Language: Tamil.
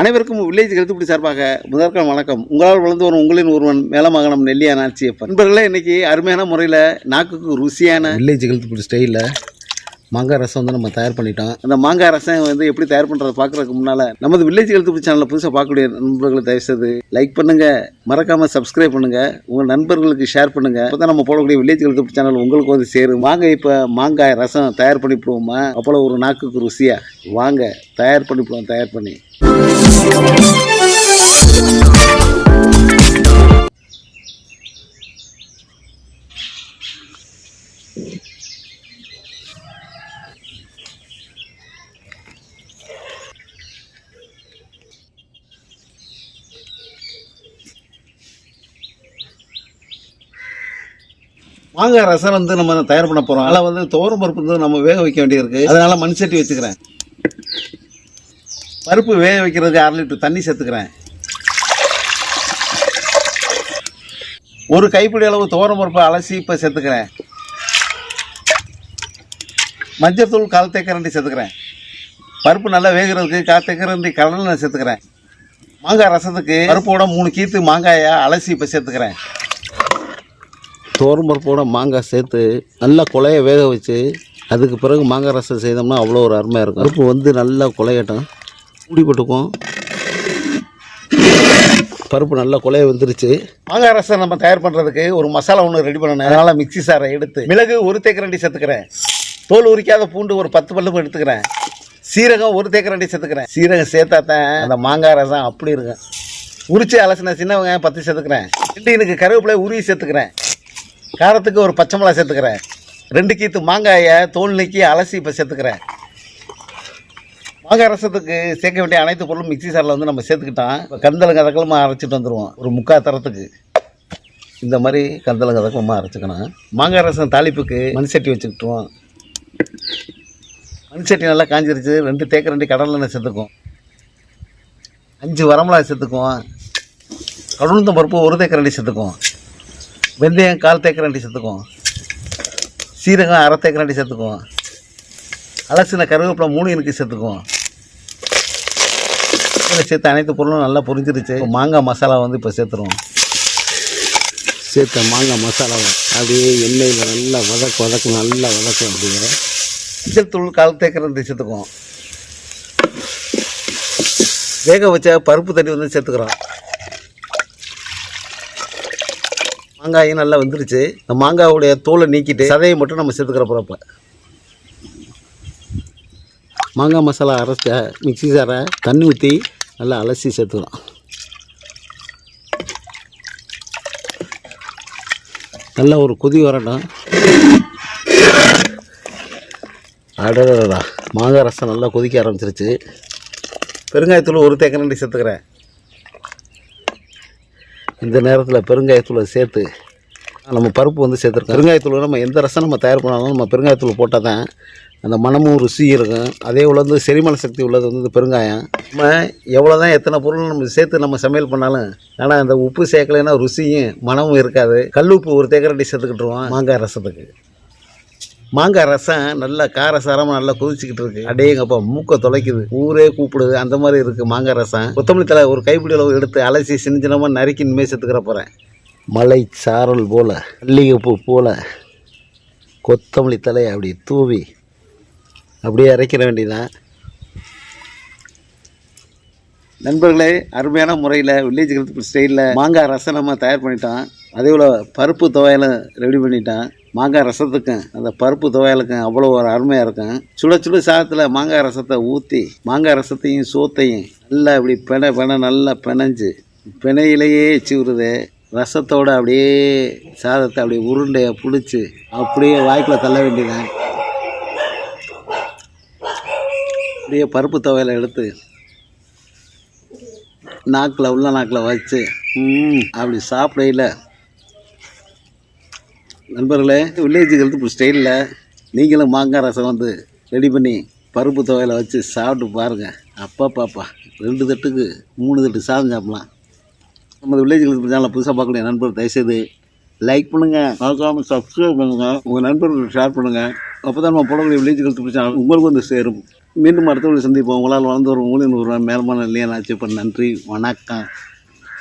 அனைவருக்கும் வில்லேஜ் கருத்துப்படி சார்பாக முதற்கால வணக்கம். உங்களால் வளர்ந்து வரும் உங்களின் ஒருவன் மேலமகனம் நெல்லியா நாச்சியப்பன் நண்பர்களே இன்னைக்கு அருமையான முறையில் நாக்குக்கு ருசியான வில்லேஜ் கருத்துப்படி ஸ்டைலில் மாங்காய் ரசம் வந்து நம்ம தயார் பண்ணிட்டோம். அந்த மாங்காய் ரசம் வந்து எப்படி தயார் பண்ணுறதை பார்க்குறதுக்கு முன்னால் நமது வில்லேஜ் கருத்துப்படி சேனலில் புதுசாக பார்க்கக்கூடிய நண்பர்களை தயவுசெய்து லைக் பண்ணுங்க மறக்காம சப்ஸ்கிரைப் பண்ணுங்க உங்கள் நண்பர்களுக்கு ஷேர் பண்ணுங்க. அப்போ தான் நம்ம போடக்கூடிய வில்லேஜ் கருத்துப்படி சேனல் உங்களுக்கு வந்து சேரும். வாங்க இப்போ மாங்காய் ரசம் தயார் பண்ணிவிடுவோமா அப்போல ஒரு நாக்குக்கு ருசியா. வாங்க தயார் பண்ணிவிடுவோம் தயார் பண்ணி. மாங்காய் ரசம் வந்து நம்ம தயார் பண்ண போகிறோம் அதில் வந்து துவரம் பருப்பு வந்து நம்ம வேக வைக்க வேண்டியிருக்கு அதனால் மண் சட்டி வச்சுக்கிறேன். பருப்பு வேக வைக்கிறதுக்கு அரை லிட்டர் தண்ணி சேர்த்துக்கிறேன். ஒரு கைப்பிடி அளவு துவரம் பருப்பு அலசி இப்போ சேர்த்துக்கிறேன். மஞ்சள்தூள் கால் தேக்கரண்டி சேர்த்துக்கிறேன். பருப்பு நல்லா வேகிறதுக்கு கால் தேக்கரண்டி கடலை சேர்த்துக்கிறேன். மாங்காய் ரசத்துக்கு பருப்போட மூணு கீத்து மாங்காயை அலசி இப்போ சேர்த்துக்கிறேன். பருப்போட மாங்காய் சேர்த்து நல்லா குழைய வேக வச்சு அதுக்கு பிறகு மாங்காய் ரசம் செய்தோம்னா அவ்வளோ ஒரு அருமையாக இருக்கும். பருப்பு வந்து நல்லா குழையட்டும் மூடி போட்டுக்கும் பருப்பு நல்லா கொலைய வந்துருச்சு. மாங்காய் ரசம் நம்ம தயார் பண்ணுறதுக்கு ஒரு மசாலா ஒன்று ரெடி பண்ணணும். அதனால் மிக்ஸி சாரை எடுத்து மிளகு ஒரு தேக்கரண்டி சேர்த்துக்கிறேன் தோல் உரிக்காத பூண்டு ஒரு பத்து பல்லும் எடுத்துக்கிறேன். சீரகம் ஒரு தேக்கரண்டி சேர்த்துக்கிறேன் சீரகம் சேர்த்தா தான் அந்த மாங்காய் ரசம் அப்படி இருக்கும். உரிச்சு அலசின சின்ன வெங்காயம் பத்து சேர்த்துக்கிறேன். ரெண்டு எனக்கு கருவேப்பிலை உருவி சேர்த்துக்கிறேன். காரத்துக்கு ஒரு பச்சை மிளகா சேர்த்துக்கிறேன். ரெண்டு கீத்து மாங்காயை தோல் நீக்கி அலசி இப்போ சேர்த்துக்கிறேன். மாங்காய் சேர்க்க வேண்டிய அனைத்து பொருளும் மிக்சி சாரில் வந்து நம்ம சேர்த்துக்கிட்டோம் இப்போ கந்தளங்க கதக்கலமாக அரைச்சிட்டு வந்துடுவோம் ஒரு முக்கால் தரத்துக்கு. இந்த மாதிரி கந்தளங்க கதக்கலமாக அரைச்சிக்கணும். மாங்காய் ரசம் தாளிப்புக்கு மண் சட்டி வச்சுக்கிட்டோம் மண் சட்டி நல்லா காஞ்சிருச்சு. ரெண்டு தேக்க ரெண்டு கடல் எண்ணெய் சேர்த்துக்கும் அஞ்சு வரமிளகா சேர்த்துக்குவோம். கடுந்த பருப்பு ஒரு தேக்கரண்டி சேர்த்துக்குவோம். வெந்தயம் கால் தேக்கரண்டி சேர்த்துக்குவோம். சீரகம் அரை தேக்கரண்டி சேர்த்துக்குவோம். அலசின கருவேப்பிலை மூணு எனக்கு சேர்த்துக்குவோம். இதில் சேர்த்து அனைத்து பொருளும் நல்லா புரிஞ்சிருச்சு. மாங்காய் மசாலா வந்து இப்போ சேர்த்துருவோம். சேர்த்த மாங்காய் மசாலாவை அப்படியே எண்ணெயில் நல்லா வதக்கு வதக்கு நல்லா வதக்கும் அப்படியே. மஞ்சள் தூள் கால் தேக்கரண்டி சேர்த்துக்குவோம். வேக வச்ச பருப்பு தண்ணி வந்து சேர்த்துக்கிறோம். மாங்காயும் நல்லா வந்துருச்சு. இந்த மாங்காவுடைய தோலை நீக்கிட்டு சதையை மட்டும் நம்ம சேர்த்துக்கிற போகிறப்ப மாங்காய் மசாலா அரைச்ச மிக்ஸி சாரை தண்ணி ஊற்றி நல்லா அலசி சேர்த்துக்கலாம். நல்லா ஒரு கொதி வரட்டும். அடடா மாங்காய் ரசம் நல்லா கொதிக்க ஆரம்பிச்சிருச்சு. பெருங்காயத்தூள் ஒரு தேக்கரண்டி சேர்த்துக்கிறேன். இந்த நேரத்தில் பெருங்காயத்தூளை சேர்த்து நம்ம பருப்பு வந்து சேர்த்துருக்கோம். பெருங்காயத்தூள் நம்ம எந்த ரசம் நம்ம தயார் பண்ணாலும் நம்ம பெருங்காயத்தூள் போட்டால் தான் அந்த மனமும் ருசி இருக்கும் அதே போல் வந்து செரிமான சக்தி உள்ளது வந்து பெருங்காயம். நம்ம எவ்வளோ தான் எத்தனை பொருள் நம்ம சேர்த்து நம்ம சமையல் பண்ணாலும் ஆனால் அந்த உப்பு சேர்க்கலைன்னா ருசியும் மனமும் இருக்காது. கல் உப்பு ஒரு தேக்கரண்டி சேர்த்துக்கிட்டுருவோம் மாங்காய் ரசத்துக்கு. மாங்காய் ரசம் நல்லா காரசாரமாக நல்லா கொதிச்சுக்கிட்டு இருக்கு. அடேங்கப்பா மூக்கை தொலைக்குது. ஊரே கூப்பிடுது. அந்த மாதிரி இருக்குது மாங்காய் ரசம். கொத்தமல்லி தலை ஒரு கைப்பிடி அளவு எடுத்து அலசி சின்ன சின்னமாக நறுக்கி இனிமேல் சேர்த்துக்கிற போகிறேன் மலை சாரல் போல் மல்லிகைப்பூ போல் கொத்தமல்லி தலையை அப்படி தூவி அப்படியே இறக்கிற வேண்டியதான் நண்பர்களே அருமையான முறையில் வில்லேஜ் ஹெல்த் ஸ்டைலில் மாங்காய் ரசம் நம்ம தயார் பண்ணிட்டோம். அதே போல் பருப்பு துவையலும் ரெடி பண்ணிட்டோம். மாங்காய் ரசத்துக்கும் அந்த பருப்பு துவையலுக்கும் அவ்வளோ ஒரு அருமையாக இருக்கும். சுட சுட சாதத்தில் மாங்காய் ரசத்தை ஊற்றி மாங்காய் ரசத்தையும் சோத்தையும் நல்லா இப்படி பெண பென நல்லா பிணைஞ்சு பிணையிலேயே வச்சு ரசத்தோடு அப்படியே சாதத்தை அப்படியே உருண்டையை பிடிச்சி அப்படியே வாய்க்குள்ள தள்ள வேண்டியதான் அப்படியே பருப்பு துவையலை எடுத்து நாக்கில் உள்ள நாக்கில் வச்சு அப்படி சாப்பிடையில். நண்பர்களே வில்லேஜ் ஹெல்த் ஸ்டைலில் நீங்களும் மாங்காய் ரசம் வந்து ரெடி பண்ணி பருப்பு துவையில வச்சு சாப்பிட்டு பாருங்கள் அப்பா பாப்பா ரெண்டு தட்டுக்கு மூணு தட்டு சாதம் சாப்பிட்லாம். நம்ம வில்லேஜ் ஹெல்த் சேனலை புதுசாக பார்க்கக்கூடிய நண்பர் தயவுசெய்து லைக் பண்ணுங்கள் மறக்காமல் சப்ஸ்கிரைப் பண்ணுங்கள் உங்கள் நண்பர்களுக்கு ஷேர் பண்ணுங்கள் அப்போ தான் நம்ம போடக்கூடிய வில்லேஜ் ஹெல்த் சேனல் உங்களுக்கு வந்து சேரும். மீண்டும் அடுத்தவர்களை சந்திப்போம். உங்களால் வளர்ந்து வரும் ஊழியர் ஒரு மேலமான இல்லையா நன்றி. வணக்கம்.